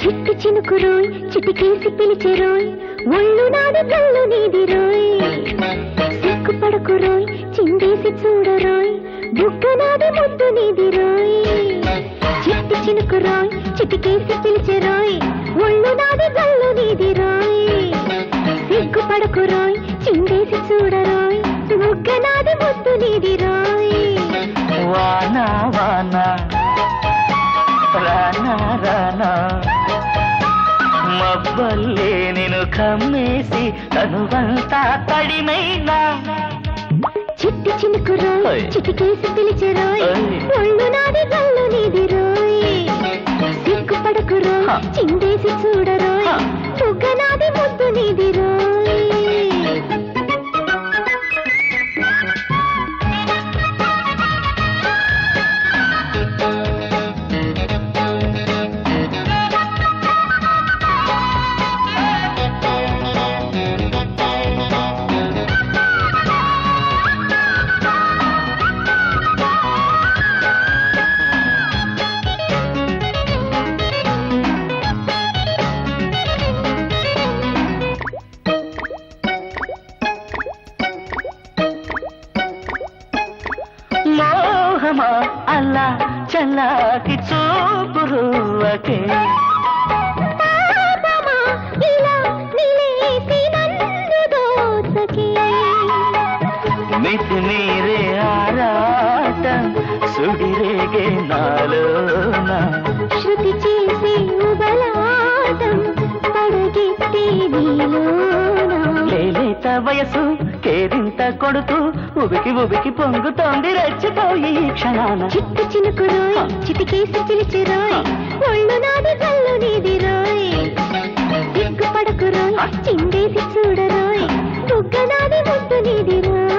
చిక్కు చినుకు రోయ్ చిటికేసి పిలిచే రోయ్ ఒళ్ళు నాది కళ్ళు నీది రోయ్. సిక్కు పడకు రోయ్ చిందేసి చూడ రోయ్ బుగ్గ నాది ముద్దు నీది రోయ్. చిక్కు చినుకు రోయ్ చిటికేసి పిలిచే రోయ్ ఒళ్ళు నాది కళ్ళు నీది రోయ్. సిగ్గు పడకు రోయ్ చిందేసి చూడ రోయ్ బుగ్గ నాది ముద్దు నీది రోయ్. వానా వానా రానా రానా మబ్బల్లే నేను కమ్మేసి తనువంతా తడిమైనా? చిట్టి చినుకు రోయ్ ఓయ్. చిటికేసి పిలిచెరోయ్. ఒళ్ళు నాది కళ్ళు నీది రోయ్. సిగ్గుపడకు రోయ్ అల్లా చల్లాకి చూపురువకే మితి మీరే ఆరాటం సుడిరేగే నాలోన కేరింత కొడుతూ ఉబికి ఉబికి పొంగుతోంది రెచ్చిపోయి క్షణాన. చిట్టు చినుకు రోయ్ చిటికేసి పిలిచి రోయ్ ఒళ్ళు నాది కళ్ళు నీది రోయ్. సిగ్గుపడకు రోయ్ చిందేసి చూడరోయ్. బుగ్గ నాది ముద్దు నీది రోయ్.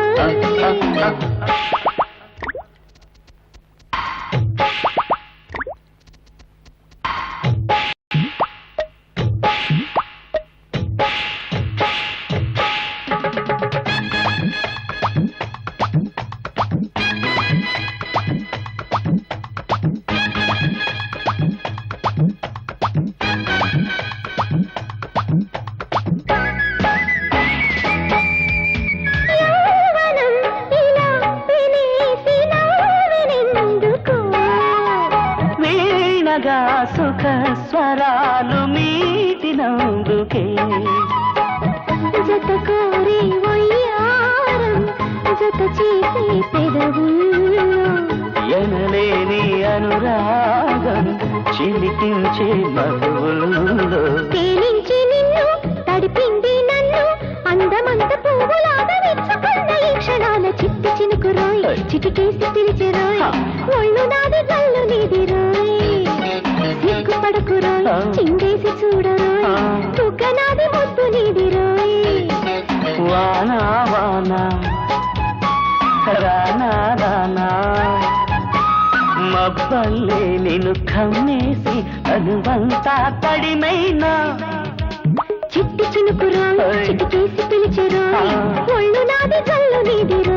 వీణగా సుఖ స్వరాలు మీటినందుకే జత కోరి వయ్యారం జత చేసి ఎనలేని అనురాగం చిలికించే మధువుల్లో తేలించి నిన్ను తడిపింది చిందేసి ముద్దు నీది రోయ్. వానా వానా. రానా రానా. మబ్బల్లే నిన్ను కమ్మేసి అనువంతా తడిమైనా. చిట్టి చినుకు రోయ్ ఓయ్. చిటికేసి పిలిచి రోయ్ ఒళ్ళు నాది కళ్ళు నీది